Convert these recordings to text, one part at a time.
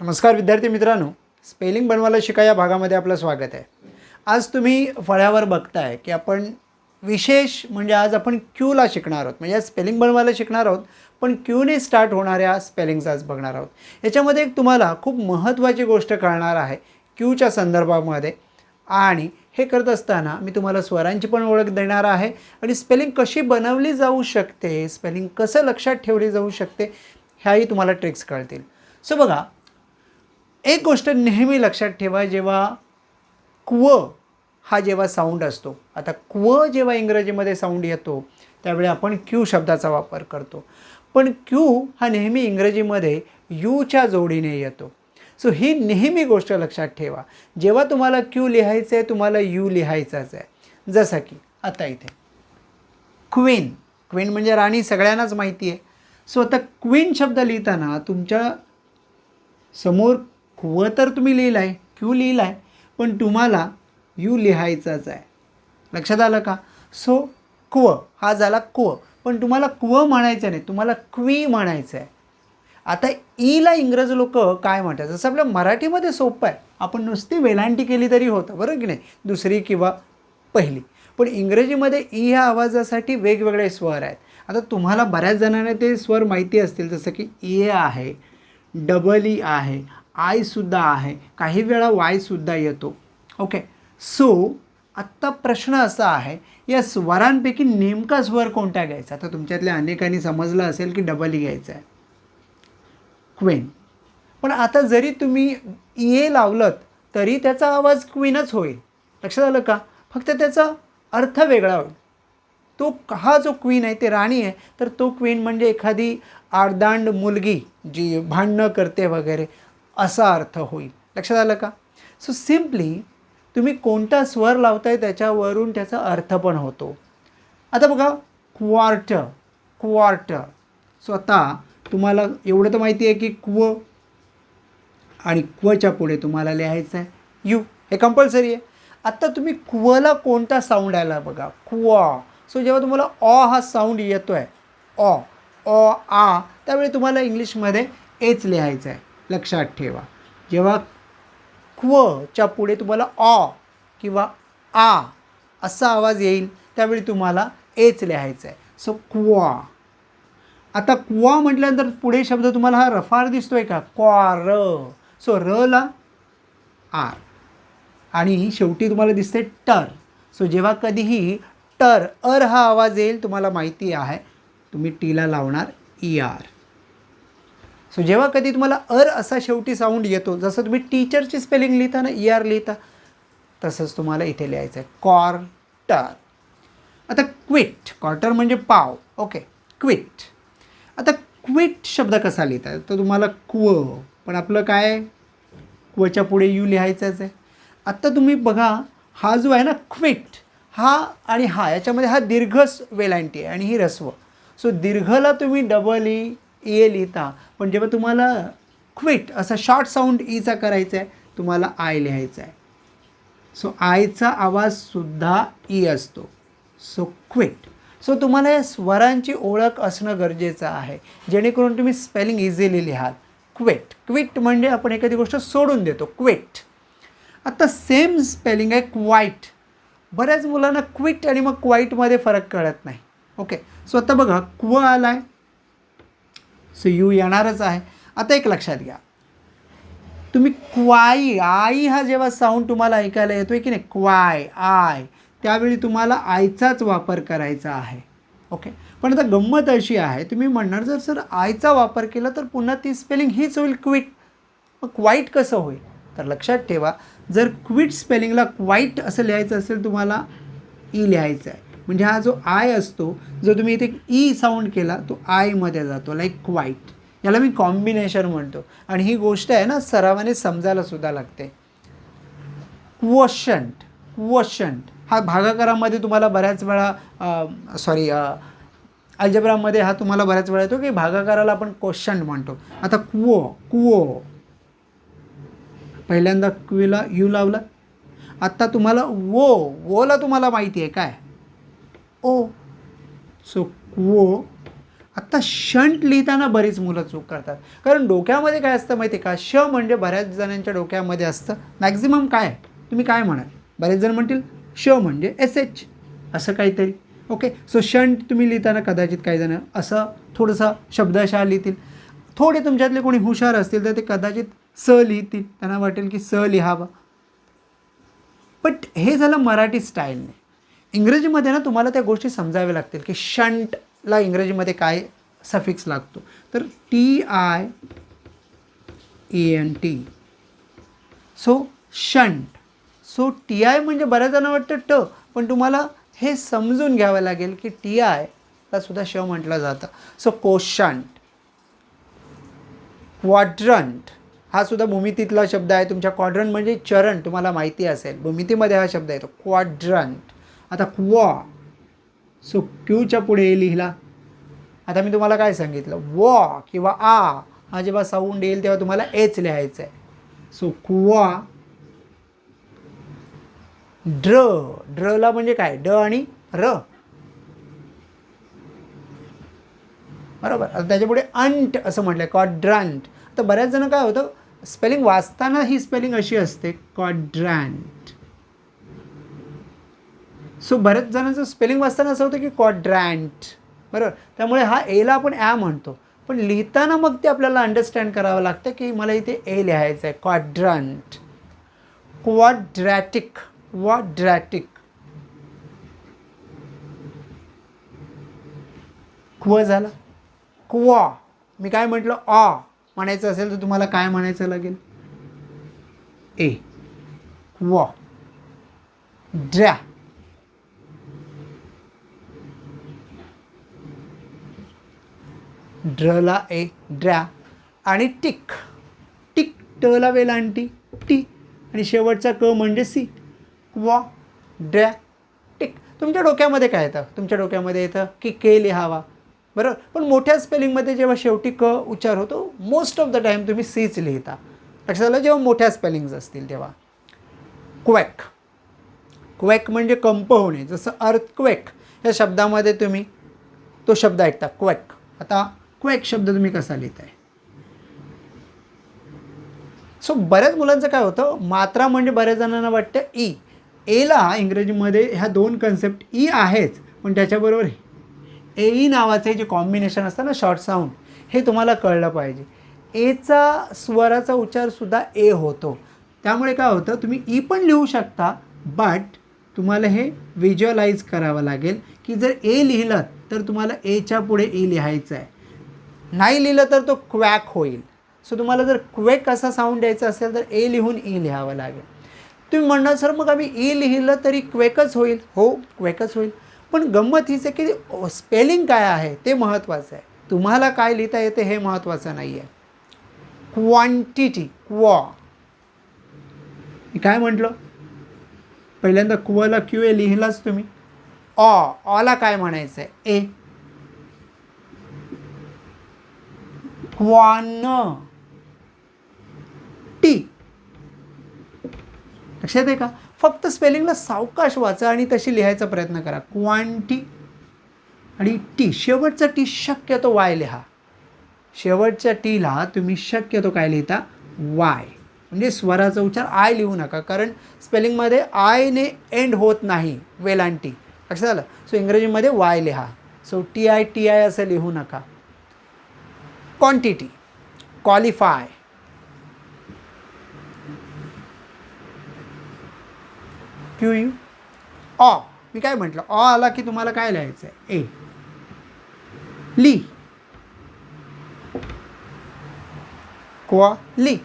नमस्कार विद्यार्थी मित्रांनो स्पेलिंग बनवायला शिका या भागामध्ये आपलं स्वागत आहे. आज तुम्ही फळ्यावर बघताय की आपण विशेष म्हणजे आज आपण क्यूला शिकणार आहोत. म्हणजे आज स्पेलिंग बनवायला शिकणार आहोत पण क्यूने स्टार्ट होणाऱ्या स्पेलिंग्स आज बघणार आहोत. याच्यामध्ये एक तुम्हाला खूप महत्त्वाची गोष्ट कळणार आहे क्यूच्या संदर्भामध्ये. आणि हे करत असताना मी तुम्हाला स्वरांची पण ओळख देणार आहे. आणि स्पेलिंग कशी बनवली जाऊ शकते स्पेलिंग कसं लक्षात ठेवली जाऊ शकते ह्याही तुम्हाला ट्रिक्स कळतील. सो बघा एक गोष्ट नेहमी लक्षात ठेवा जेव्हा क्व हा जेव्हा साऊंड असतो आता क्व जेव्हा इंग्रजीमध्ये साऊंड येतो त्यावेळी आपण क्यू शब्दाचा वापर करतो. पण क्यू हा नेहमी इंग्रजीमध्ये यूच्या जोडीने येतो. सो ही नेहमी गोष्ट लक्षात ठेवा. जेव्हा तुम्हाला क्यू लिहायचं आहे तुम्हाला यू लिहायचाच आहे. जसं की आता इथे. क्वीन क्वीन म्हणजे राणी सगळ्यांनाच माहिती आहे. सो आता क्वीन शब्द लिहिताना तुमच्यासमोर क्व तर तुम्ही लिहिला आहे क्यू लिहिला आहे पण तुम्हाला यू लिहायचाच आहे. लक्षात आलं का? सो क्व हा झाला क्व. पण तुम्हाला क्व म्हणायचं नाही तुम्हाला क्वी म्हणायचं आहे आता ईला इंग्रज लोक काय म्हणतात? जसं आपल्या मराठीमध्ये सोपं आहे. आपण नुसती वेलांटी केली तरी होतं बरोबर की नाही? दुसरी किंवा पहिली. पण इंग्रजीमध्ये ई ह्या आवाजासाठी वेगवेगळे स्वर आहेत. आता तुम्हाला बऱ्याच जणांना ते स्वर माहिती असतील जसं की ए आहे डबल ई आहे आयसुद्धा आहे. काही वेळा वायसुद्धा येतो. ओके सो आत्ता प्रश्न असा आहे या स्वरांपैकी नेमका स्वर कोणता घ्यायचा? आता तुमच्यातल्या अनेकांनी समजलं असेल की डबल ई e घ्यायचा आहे. क्वीन पण आता जरी तुम्ही e ए लावलं तरी त्याचा आवाज क्वीनच होईल. लक्षात आलं का? फक्त त्याचा अर्थ वेगळा होईल. तो हा जो क्वीन आहे ते राणी आहे तर तो क्वीन म्हणजे एखादी आडदांड मुलगी जी भांडणं करते वगैरे. असा अर्थ होईल. लक्षात आलं का? सो सिम्पली तुम्ही कोणता स्वर लावताय त्याच्यावरून त्याचा अर्थ पण होतो. आता बघा क्वार्ट क्वार्ट सो आता तुम्हाला एवढं तर माहिती आहे की क्व आणि क्वच्या पुढे तुम्हाला लिहायचं आहे यू हे कंपल्सरी आहे. आत्ता तुम्ही क्वला कोणता साऊंड आला बघा? क्वा. सो जेव्हा तुम्हाला ऑ हा साऊंड येतो आहे ऑ ऑ आ त्यावेळी तुम्हाला इंग्लिशमध्ये एच लिहायचं आहे लक्षात ठेवा. जेव्हा क्वच्या पुढे तुम्हाला ऑ किंवा आ असा आवाज येईल त्यावेळी तुम्हाला एच लिहायचं आहे सो क्वा. आता क्वा म्हटल्यानंतर पुढे शब्द तुम्हाला हा रफार दिसतोय का? क्वा र. सो र ला आर. आणि शेवटी तुम्हाला दिसते टर. सो जेव्हा कधीही टर अर हा आवाज येईल तुम्हाला माहिती आहे तुम्ही टीला लावणार ई आर सो जेव्हा कधी तुम्हाला अर असा शेवटी साऊंड येतो जसं तुम्ही टीचरची स्पेलिंग लिहिता ना ई आर लिहिता तसंच तुम्हाला इथे लिहायचं आहे क्वार्टर आता क्विट क्वार्टर म्हणजे पाव. ओके क्विट आता क्विट शब्द कसा लिहिता? तर तुम्हाला क्व पण आपलं काय? क्वच्या पुढे यू लिहायचंच आहे. आत्ता तुम्ही बघा हा जो आहे ना क्विट हा आणि हा याच्यामध्ये हा दीर्घ वेलांटी आहे आणि ही रस्व. सो दीर्घला तुम्ही डबल ई e, ए लिहिता पण जेव्हा तुम्हाला क्विट असा शॉर्ट साऊंड ईचा करायचा आहे तुम्हाला आय लिहायचा आहे सो आयचा आवाजसुद्धा ई e असतो. सो क्विट सो तुम्हाला या स्वरांची ओळख असणं गरजेचं आहे. जेणेकरून तुम्ही स्पेलिंग इझिली लिहाल. क्विट क्विट म्हणजे आपण एखादी गोष्ट सोडून देतो. क्विट आता सेम स्पेलिंग आहे क्वाईट बऱ्याच मुलांना क्विट आणि मग क्वाईटमध्ये फरक कळत नाही. ओके सो आता बघा क्व आला आहे सो यू येणारच आहे. आता एक लक्षात घ्या. तुम्ही क्वाई आई हा जेव्हा साऊंड तुम्हाला ऐकायला येतो आहे की नाही? क्वाय आय. त्यावेळी तुम्हाला आयचाच वापर करायचा आहे. ओके पण आता गंमत अशी आहे तुम्ही म्हणणार जर सर आयचा वापर केला तर पुन्हा ती स्पेलिंग हीच होईल क्विट मग क्वाईट कसं होईल? तर लक्षात ठेवा जर क्विट स्पेलिंगला क्वाईट असं लिहायचं असेल तुम्हाला ई लिहायचं आहे म्हणजे हा जो आय असतो जो तुम्ही इथे e ई साऊंड केला तो आयमध्ये जातो लाईक क्वाईट याला मी कॉम्बिनेशन म्हणतो. आणि ही गोष्ट आहे ना सरावाने समजायला सुद्धा लागते. क्वशंट क्वशंट हा भागाकारामध्ये तुम्हाला बऱ्याच वेळा सॉरी अल्जब्रामध्ये हा तुम्हाला बऱ्याच वेळा येतो की भागाकाराला आपण क्वशंट म्हणतो. आता कुओ कुओ पहिल्यांदा क्वीला यू लावला. आत्ता तुम्हाला वो वोला तुम्हाला माहिती आहे काय? ओ. सो क्वो आत्ता शंट लिहिताना बरीच मुलं चूक करतात. कारण डोक्यामध्ये काय असतं माहिती आहे का? श म्हणजे बऱ्याच जणांच्या डोक्यामध्ये असतं. मॅक्झिमम काय? तुम्ही काय म्हणाल? बरेच जण म्हणतील श म्हणजे एस एच असं काहीतरी. ओके सो शंट तुम्ही लिहिताना कदाचित काही जण असं थोडंसं शब्दशः लिहितील. थोडे तुमच्यातले कोणी हुशार असतील तर ते कदाचित स लिहितील. त्यांना वाटेल की स लिहावं. बट हे झालं मराठी स्टाईलने इंग्रजीमध्ये ना तुम्हाला त्या गोष्टी समजाव्या लागतील की शंटला इंग्रजीमध्ये काय सफिक्स लागतो. तर T I A N T. So shunt. So T I म्हणजे बऱ्याच जणांना वाटतं ट पण तुम्हाला हे समजून घ्यावं लागेल की टी आयला सुद्धा श म्हटलं जातं. So quotient. क्वाड्रंट. हा सुद्धा भूमितीतला शब्द आहे. तुमच्या क्वाड्रंट म्हणजे चरण तुम्हाला माहिती असेल. भूमितीमध्ये हा शब्द येतो. क्वाड्रंट. आता क्वा सो क्यूच्या पुढे लिहिला. आता मी तुम्हाला काय सांगितलं? व किंवा आ हा जेव्हा साऊंड येईल तेव्हा तुम्हाला एच लिहायचं आहे. सो क्वा ड्र. ड्रला म्हणजे काय? ड आणि र. बरोबर. आता त्याच्यापुढे अंट असं म्हटलं आहे क्वाड्रंट तर बऱ्याच जण काय होतं? स्पेलिंग वाचताना ही स्पेलिंग अशी असते कॉड्रांट सो बऱ्याच जणांचं स्पेलिंग वाचताना असं होतं की क्वाड्रँट बरोबर? त्यामुळे हा एला आपण ॲ म्हणतो. पण लिहिताना मग ते आपल्याला अंडरस्टँड करावं लागतं की मला इथे ए लिहायचं आहे क्वाड्रंट क्वाड्रॅटिक क्वाड्रॅटिक क्व झाला? क्वा मी काय म्हटलं? आ म्हणायचं असेल तर तुम्हाला काय म्हणायचं लागेल? ए क्वा ड्रॅ ड्रला ए ड्रॅ आणि टिक. टिक टला वेलांटी टी. आणि शेवटचा क म्हणजे सी. वा ड्रॅ टिक. तुमच्या डोक्यामध्ये काय येतं? तुमच्या डोक्यामध्ये येतं की के लिहावा. बरोबर पण मोठ्या स्पेलिंगमध्ये जेव्हा शेवटी क उच्चार होतो मोस्ट ऑफ द टाईम तुम्ही सीच लिहिता. लक्षात आलं? जेव्हा मोठ्या स्पेलिंग्ज असतील तेव्हा. क्वॅक. क्वॅक म्हणजे कंप होणे. जसं अर्थक्वेक या शब्दामध्ये तुम्ही तो शब्द ऐकता. क्वॅक. आता क्वॅक शब्द तुम्ही कसा लिहिताय? सो बऱ्याच मुलांचं काय होतं मात्रा म्हणजे बऱ्याच जणांना वाटतं ई एला इंग्रजीमध्ये ह्या दोन कन्सेप्ट ई आहेच पण त्याच्याबरोबर ए ई नावाचे जे कॉम्बिनेशन असतं ना शॉर्ट साऊंड हे तुम्हाला कळलं पाहिजे. एचा स्वराचा उच्चारसुद्धा ए होतो. त्यामुळे काय होतं तुम्ही ई पण लिहू शकता बट तुम्हाला हे व्हिज्युअलाइज करावं लागेल की जर ए लिहिलं तर तुम्हाला एच्या पुढे ई लिहायचं आहे. नाही लिहिलं तर तो क्वॅक होईल. सो तुम्हाला जर क्वेक असा साऊंड द्यायचा असेल तर ए लिहून ई लिहावं लागेल. तुम्ही म्हणणार सर मग आम्ही ई लिहिलं तरी क्वेकच होईल. हो क्वेकच होईल. पण गंमत हीच आहे की स्पेलिंग काय आहे ते महत्त्वाचं आहे. तुम्हाला काय लिहिता येते हे महत्त्वाचं नाही आहे क्वांटिटी क्वा मी काय म्हटलं? पहिल्यांदा क्वला क्यू ए लिहिलाच तुम्ही. ऑ ऑला काय म्हणायचं आहे ए. Kuan T. लक्षात आहे का? फक्त स्पेलिंगला सावकाश वाचा आणि तशी लिहायचा प्रयत्न करा. क्वांटी आणि टी. शेवटचा टी शक्यतो वाय लिहा. शेवटच्या टीला तुम्ही शक्यतो काय लिहिता? वाय. म्हणजे स्वराचा उच्चार आय लिहू नका कारण स्पेलिंगमध्ये आयने एंड होत नाही वेलांटी. लक्षात आलं? सो इंग्रजीमध्ये वाय लिहा. So T I T I असं लिहू नका. Quantity qualify. क्यू यू ऑ मी काय म्हटलं? ऑ आला की तुम्हाला काय लिहायचं आहे ए ली क्वा ली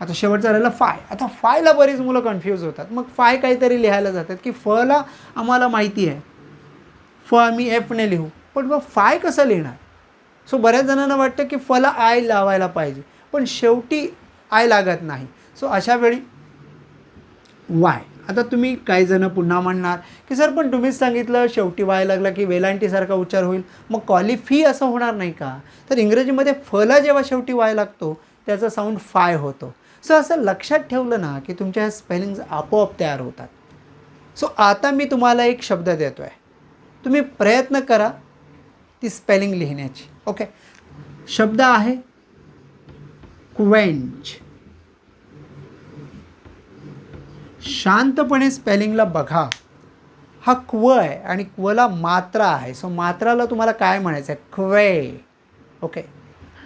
आता शेवटचा राहिला फाय. आता फायला बरीच मुलं कन्फ्यूज होतात. मग फाय काहीतरी लिहायला जातात की फला आम्हाला माहिती आहे. फ आम्ही एफने लिहू. पण मग फाय कसं लिहिणार? सो बऱ्याच जणांना वाटतं की फला आय लावायला पाहिजे पण शेवटी आय लागत नाही. सो अशा वेळी वाय आता तुम्ही काही जणं पुन्हा म्हणणार की सर पण तुम्हीच सांगितलं शेवटी वाय लागला की वेलांटीसारखा उच्चार होईल. मग कॉलिफी असं होणार नाही का? तर इंग्रजीमध्ये फला जेव्हा शेवटी वाय लागतो त्याचा साऊंड फाय होतो. सो असं लक्षात ठेवलं ना की तुमच्या ह्या स्पेलिंग्ज आपोआप तयार होतात. सो आता मी तुम्हाला एक शब्द देतो आहे तुम्ही प्रयत्न करा ती स्पेलिंग लिहिण्याची. ओके शब्द आहे क्वेंच शांतपणे स्पेलिंगला बघा. हा क्व आहे आणि क्वला मात्रा आहे. सो मात्राला तुम्हाला काय म्हणायचं आहे क्वे. ओके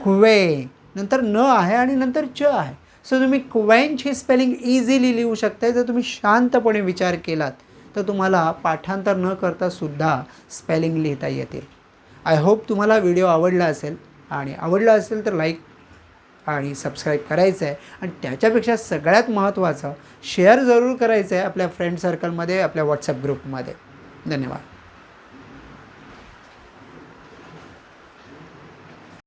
क्वे. नंतर न आहे आणि नंतर च आहे. सो तुम्ही क्वेंच ही स्पेलिंग इझिली लिहू शकता जर तुम्ही शांतपणे विचार केलात तर तुम्हाला पाठांतर न करता सुद्धा स्पेलिंग लिहिता येतील. आय होप तुम्हाला व्हिडिओ आवडला असेल आणि आवडला असेल तर लाईक आणि सबस्क्राईब करायचं आहे. आणि त्याच्यापेक्षा सगळ्यात महत्त्वाचं शेअर जरूर करायचं आहे आपल्या फ्रेंड सर्कलमध्ये आपल्या व्हॉट्सअप ग्रुपमध्ये. धन्यवाद.